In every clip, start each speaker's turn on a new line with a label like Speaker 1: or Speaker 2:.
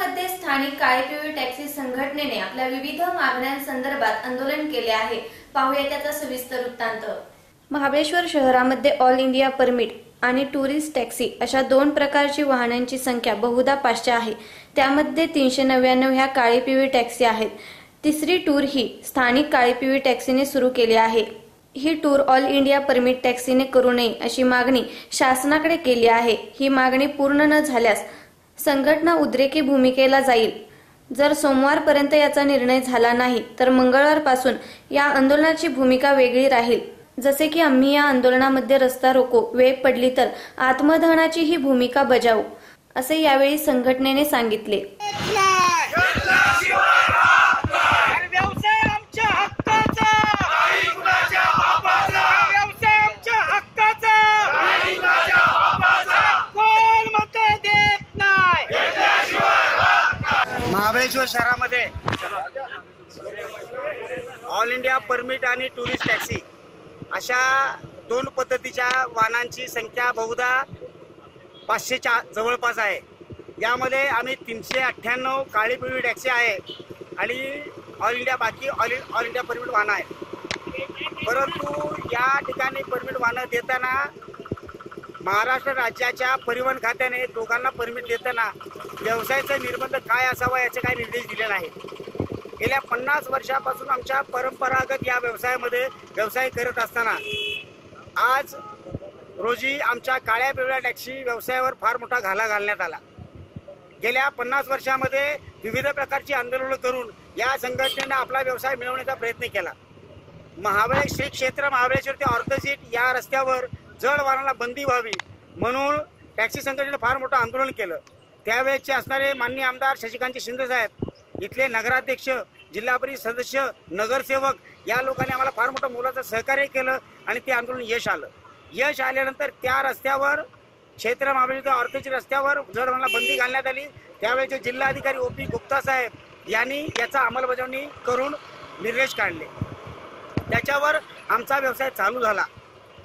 Speaker 1: स्थानिक काळीपिवी टॅक्सी संघटनेने आपल्या विविध मागण्यांसंदर्भात आंदोलन केले आहे. पाहूया त्याचा सविस्तर वृत्तांत. महाबळेश्वर शहरामध्ये ऑल इंडिया परमिट आणि टुरिस्ट टॅक्सी अशा दोन प्रकारची वाहनांची संख्या बहुधा पाचशे आहे. त्यामध्ये तीनशे नव्याण्णव ह्या काळी पिवळी टॅक्सी आहेत. तिसरी टूर ही स्थानिक काळी पिवळी टॅक्सीने सुरू केली आहे. ही टूर ऑल इंडिया परमिट टॅक्सीने करू नये अशी मागणी शासनाकडे केली आहे. ही मागणी पूर्ण न झाल्यास संघटना उद्रेकी भूमिकेला जाईल. जर सोमवारपर्यंत याचा निर्णय झाला नाही तर मंगळवारपासून या आंदोलनाची भूमिका वेगळी राहील. जसे की आम्ही या आंदोलनामध्ये रस्ता रोको वेळ पडली तर आत्मदहनाची ही भूमिका बजावू असे यावेळी संघटनेने सांगितले.
Speaker 2: महाबळेश्वर शहरामध्ये ऑल इंडिया परमिट आणि टुरिस्ट टॅक्सी अशा दोन पद्धतीच्या वाहनांची संख्या बहुधा पाचशेच्या जवळपास आहे. यामध्ये आम्ही तीनशे अठ्ठ्याण्णव काळी पिवळी टॅक्सी आहे आणि ऑल इंडिया बाकी ऑल ऑल इंडिया परमिट वाहनं आहे परंतु या ठिकाणी परमिट वाहनं देताना महाराष्ट्र राज्याच्या परिवहन खात्याने दोघांना परमिट देताना व्यवसायाचा निर्बंध काय असावा याचे काही निर्देश दिले नाही गेल्या पन्नास वर्षापासून आमच्या परंपरागत या व्यवसायामध्ये व्यवसाय करत असताना आज रोजी आमच्या काळ्या पिवळ्या टॅक्सी व्यवसायावर फार मोठा घाला घालण्यात आला. गेल्या पन्नास वर्षामध्ये विविध प्रकारची आंदोलनं करून या संघटनेनं आपला व्यवसाय मिळवण्याचा प्रयत्न केला. महाबळे श्री क्षेत्र महाबळेश्वर ते ऑर्थोसीट या रस्त्यावर जड वाहनाला बंदी व्हावी म्हणून टॅक्सी संघटनेनं फार मोठं आंदोलन केलं. त्यावेळेसचे असणारे माननीय आमदार शशिकांत शिंदेसाहेब इथले नगराध्यक्ष जिल्हा परिषद सदस्य नगरसेवक या लोकांनी आम्हाला फार मोठं मोलाचं सहकार्य केलं आणि ते आंदोलन यश आलं. यश आल्यानंतर त्या रस्त्यावर क्षेत्र महाबळेश्वर ऑर्थोची रस्त्यावर जर मला बंदी घालण्यात आली त्यावेळेचे जिल्हाधिकारी ओ पी गुप्ता साहेब यांनी याचा अंमलबजावणी करून निर्देश काढले. त्याच्यावर आमचा व्यवसाय चालू झाला.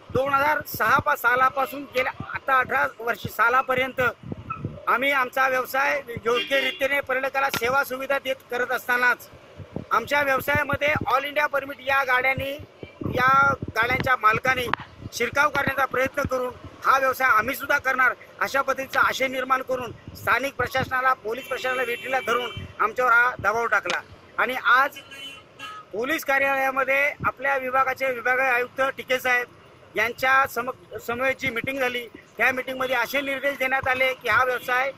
Speaker 2: दोन हजार सहा पा सालापासून गेल्या आता अठरा वर्ष सालापर्यंत आम्ही आमचा व्यवसाय योग्य रीतीने पर्यटकाला सेवा सुविधा देत करत असतानाच आमच्या व्यवसायामध्ये ऑल इंडिया परमिट या गाड्यांनी या गाड्यांच्या मालकाने शिरकाव करण्याचा प्रयत्न करून हा व्यवसाय आम्ही सुद्धा करणार अशा पद्धतीचा आशय निर्माण करून स्थानिक प्रशासनाला पोलीस प्रशासनाला भेटीला धरून आमच्यावर हा दबाव टाकला. आणि आज पोलीस कार्यालयामध्ये आपल्या विभागाचे विभागीय आयुक्त टिके साहेब यांच्या सम समवेत जी मिटिंग झाली. त्या मिटिंगमध्ये असे निर्देश देण्यात आले की हा व्यवसाय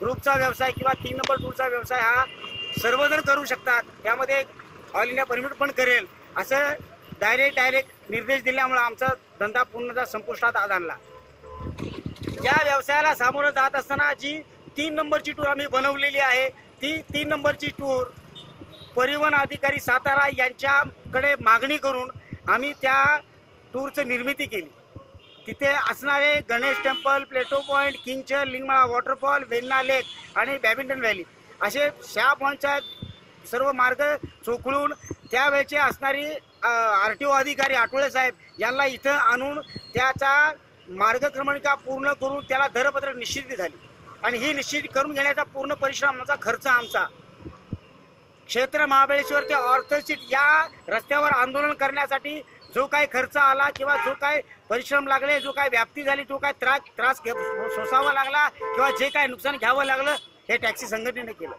Speaker 2: ग्रुपचा व्यवसाय किंवा तीन नंबर टूरचा व्यवसाय हा सर्वजण करू शकतात. त्यामध्ये ऑल इंडिया परमिट पण करेल. असं डायरेक्ट डायरेक्ट निर्देश दिल्यामुळे आमचा धंदा पूर्णतः संपुष्टात आज आणला. या व्यवसायाला सामोरं जात असताना जी तीन नंबरची टूर आम्ही बनवलेली आहे ती तीन नंबरची टूर परिवहन अधिकारी सातारा यांच्याकडे मागणी करून आम्ही त्या टूरचं निर्मिती केली. तिथे असणारे गणेश टेम्पल प्लेटो पॉईंट किंगचर लिंगमाळा वॉटरफॉल वेन्ना लेक आणि बॅडमिंटन व्हॅली. असे शहा पॉईंटच्या सर्व मार्ग चोखळून त्यावेळचे असणारी आर टी ओ अधिकारी आठवळे साहेब यांना इथं आणून त्याचा मार्गक्रमणिका पूर्ण करून त्याला दरपत्र निश्चिती झाली. आणि ही निश्चित करून घेण्याचा पूर्ण परिश्रमाचा खर्च आमचा. क्षेत्र महाबळेश्वर ते ऑर्थोसिट या रस्त्यावर आंदोलन करण्यासाठी जो काही खर्च आला किंवा जो काही परिश्रम लागले जो काय व्याप्ती झाली जो काय त्रास त्रास घे- सोसावा लागला किंवा जे काय नुकसान घ्यावं लागलं हे टॅक्सी संघटनेने केलं.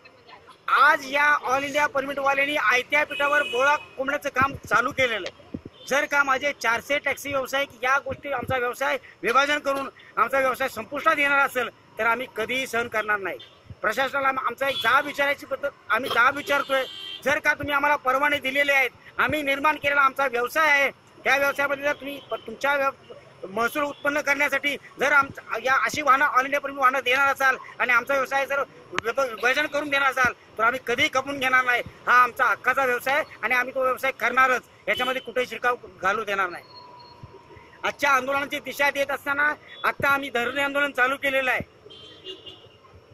Speaker 2: आज या ऑल इंडिया परमिटवाल्यांनी आयत्या पीठावर बोळा कोंबण्याचं काम चालू केलेलं आहे. जर का माझे चारशे टॅक्सी व्यावसायिक या गोष्टी आमचा व्यवसाय विभाजन करून आमचा व्यवसाय संपुष्टात येणार असेल तर आम्ही कधीही सहन करणार नाही. प्रशासनाला आमचा एक जाब विचारायची पद्धत आम्ही जाब विचारतोय. जर का तुम्ही आम्हाला परवाने दिलेले आहेत आम्ही निर्माण केलेला आमचा व्यवसाय आहे त्या व्यवसायामध्ये जर तुम्ही तुमच्या व्यव- महसूल उत्पन्न करण्यासाठी जर आमचा या अशी वाहनं ऑल इंडिया परमिट वाहनं देणार असाल आणि आमचा व्यवसाय जर विभाजन करून देणार असाल तर आम्ही कधीही कपून घेणार नाही. हा आमचा हक्काचा व्यवसाय आणि आम्ही तो व्यवसाय करणारच. याच्यामध्ये कुठेही शिरकाव घालू देणार नाही. आजच्या आंदोलनाची दिशा देत असताना आता आम्ही धरणे आंदोलन चालू केलेलं आहे.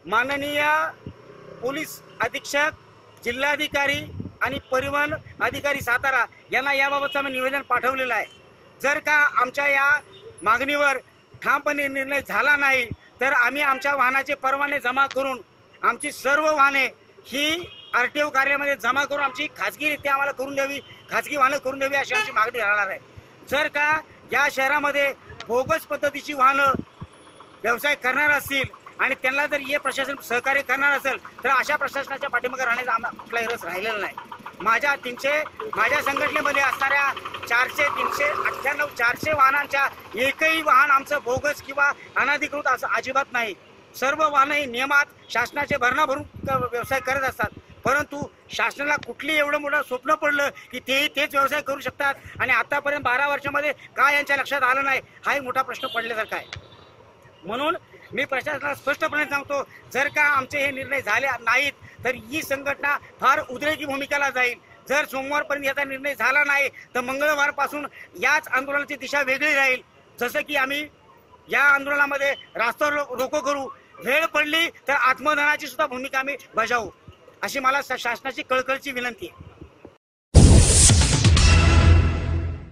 Speaker 2: माननीय पोलीस अधीक्षक जिल्हाधिकारी आणि परिवहन अधिकारी सातारा यांना याबाबतचं आम्ही निवेदन पाठवलेलं आहे. जर का आमच्या या मागणीवर ठामपणे निर्णय झाला नाही तर आम्ही आमच्या वाहनाचे परवाने जमा करून आमची सर्व वाहने ही आर टी ओ कार्यामध्ये जमा करून आमची खाजगीरित्या आम्हाला करून द्यावी खाजगी वाहनं करून द्यावी अशी आमची मागणी राहणार आहे. जर का या शहरामध्ये बोगस पद्धतीची वाहनं व्यवसाय करणार असतील आणि त्यांना जर हे प्रशासन सहकार्य करणार असेल तर अशा प्रशासनाच्या पाठीमागे राहण्याचा आम्हाला कुठलाही रस राहिलेला नाही. माझ्या तीनशे माझ्या संघटनेमध्ये असणाऱ्या चारशे तीनशे अठ्ठ्याण्णव चारशे वाहनांच्या एकही वाहन आमचं बोगस किंवा अनधिकृत असं अजिबात नाही. सर्व वाहनं ही नियमात शासनाचे भरणा भरून क- व्यवसाय करत असतात. परंतु शासनाला कुठली एवढं मोठं स्वप्न पडलं की तेही तेच व्यवसाय करू शकतात? आणि आतापर्यंत बारा वर्षामध्ये का यांच्या लक्षात आलं नाही? हाही मोठा प्रश्न पडल्यासारखा आहे. म्हणून मी प्रशासनाला स्पष्टपणे सांगतो जर का आमचे हे निर्णय झाले नाहीत तर ही संघटना फार उद्रेकी भूमिकेला जाईल. जर सोमवारपर्यंत याचा निर्णय झाला नाही तर मंगळवारपासून याच आंदोलनाची दिशा वेगळी राहील. जसं की आम्ही या आंदोलनामध्ये रास्ता रो- रोको करू. वेळ पडली तर आत्मदनाची सुद्धा भूमिका आम्ही बजावू. अशी मला शासनाची कळकळची विनंती आहे.